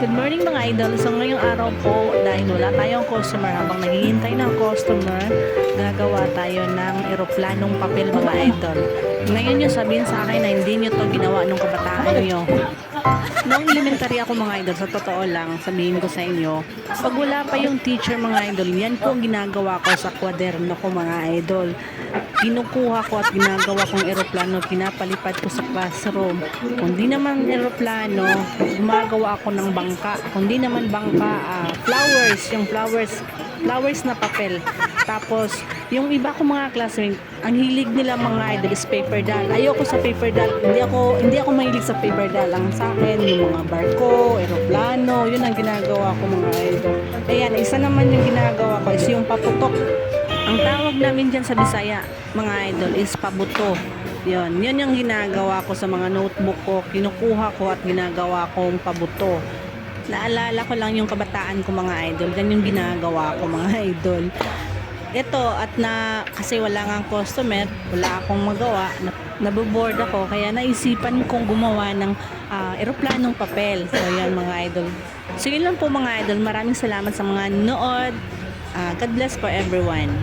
Good morning mga idol. So ngayong araw po, dahil wala tayong customer, habang naghihintay ng customer, gagawa tayo ng eroplanong papel mga idol. Ngayon yung sabihin sa akin na hindi nyo to ginawa nung kabataan nyo. Noong elementary ako mga idol, sa totoo lang, sabihin ko sa inyo, pag wala pa yung teacher mga idol, yan po ang ginagawa ko sa kwaderno ko mga idol. Kinukuha ko at ginagawa kong eroplano, pinapalipad ko sa classroom. Kung di naman eroplano, gumagawa ako ng bangka. Kung di naman bangka, ah, flowers, yung flowers, flowers na papel. Tapos, yung iba ko mga classmate, ang hilig nila mga idol is paper doll. Ayoko sa paper doll. Hindi ako hindi ako mahilig sa paper doll. Ang sa akin, yung mga barko, eroplano, yun ang ginagawa ko mga idol. Ayan, isa naman yung ginagawa ko is yung paputok. Ang tawag namin dyan sa Bisaya, mga idol, is pabuto. Yun, yun yung ginagawa ko sa mga notebook ko. Kinukuha ko at ginagawa kong pabuto. Naalala ko lang yung kabataan ko mga idol. Yan yung ginagawa ko mga idol. Ito, at na, kasi wala nga customer, wala akong magawa, na, naboboard ako, kaya naisipan kong gumawa ng ah, eroplanong papel. So, yan mga idol. So, yun lang po mga idol. Maraming salamat sa mga nood. Ah, God bless for everyone.